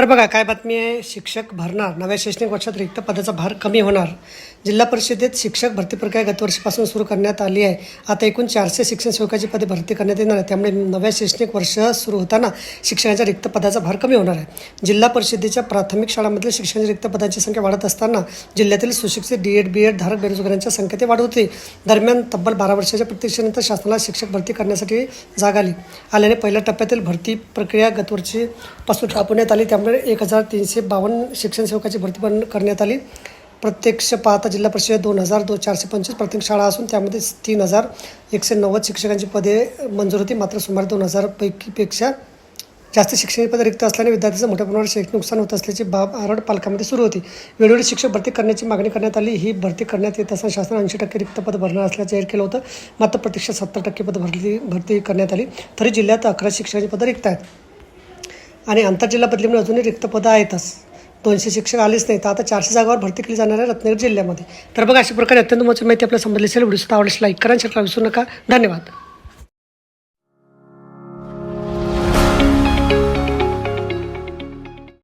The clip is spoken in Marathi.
तर बघा काय बातमी आहे? शिक्षक भरणार. नव्या शैक्षणिक वर्षात रिक्त पदाचा भार कमी होणार. जिल्हा परिषदेत शिक्षक भरती प्रक्रिया गतवर्षीपासून सुरू करण्यात आली आहे. आता एकूण चारशे शिक्षण सेवकाची पदे भरती करण्यात येणार आहे त्यामुळे नव्या शैक्षणिक वर्ष सुरू होताना शिक्षणाच्या रिक्त पदाचा भार कमी होणार आहे. जिल्हा परिषदेच्या प्राथमिक शाळांमधील शिक्षणाच्या रिक्त पदांची संख्या वाढत असताना जिल्ह्यातील सुशिक्षित डी एड बी एड धारक बेरोजगारांच्या संख्येत वाढ होते दरम्यान तब्बल बारा वर्षाच्या प्रतीक्षेनंतर शासनाला शिक्षक भरती करण्यासाठी जाग आली. आल्याने पहिल्या टप्प्यातील भरती प्रक्रिया गतवर्षीपासून राबवण्यात आली. त्यामुळे एक हजार तीनशे बावन्न शिक्षण सेवकाची भरती पण करण्यात आली. प्रत्यक्ष पाहता जिल्हा परिषद दोन हजार दो चारशे पंचवीस प्राथमिक शाळा असून त्यामध्ये तीन हजार एकशे नव्वद शिक्षकांची पदे मंजूर होती. मात्र सुमारे दोन हजार पैकीपेक्षा जास्त शिक्षण पदे रिक्त असल्याने विद्यार्थ्यांचं मोठ्या प्रमाणावर शैक्षणिक नुकसान होत असल्याची बाब आरड पालकामध्ये सुरू होती. वेळोवेळी शिक्षक भरती करण्याची मागणी करण्यात आली. ही भरती करण्यात येत असताना शासन ऐंशी टक्के रिक्त पद भरणार असल्याचं जाहीर केलं होतं. मात्र प्रत्यक्षात सत्तर टक्के पद भरली भरती करण्यात आली. तरी जिल्ह्यात अकरा शिक्षकांची पदं रिक्त आहेत. आणि आंतरजिल्हा बदलीमुळे अजूनही रिक्त पदं आहेतच. दोनशे शिक्षक आलेच नाही तर आता चारशे जागावर भरती केली जाणार आहे रत्नागिरी जिल्ह्यामध्ये. तर बघा अशा प्रकारे अत्यंत महत्त्वाची माहिती आपल्याला समजली असेल. व्हिडिओ सुद्धा आवडल्यास लाईक करा शेअर विसरू नका. धन्यवाद.